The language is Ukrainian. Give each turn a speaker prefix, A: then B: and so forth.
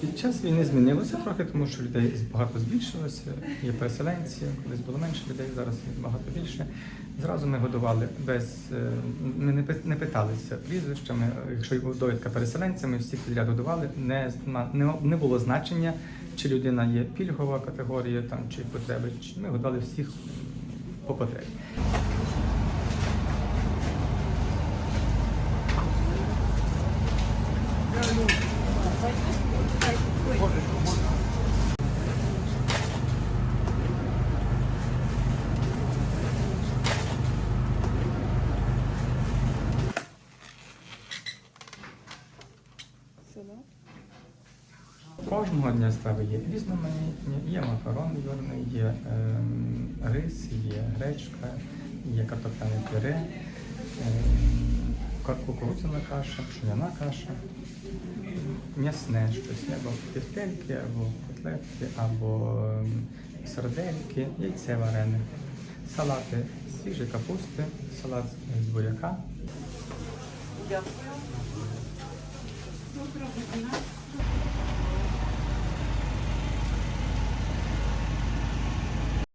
A: Під час війни змінилося трохи, тому що людей багато збільшилося. Є переселенці, колись було менше людей, зараз їх багато більше. Зразу ми годували без е, ми не питалися прізвищами. Якщо є довідка переселенця, ми всіх підряд годували. Не, не, було значення, чи людина є пільгова категорія там чи потреби. Ми годували всіх по потребі. Кожного дня страви є різноманітні, є макарон вірний, є ем, рис, є гречка, є картопляне пюре, ка- кукурудзяна каша, пшеняна каша, м'ясне щось, або півтельки, або котлетки, або ем, сардельки, яйце варене, салати з свіжої капусти, салат з буряка.
B: Дякую. profesional.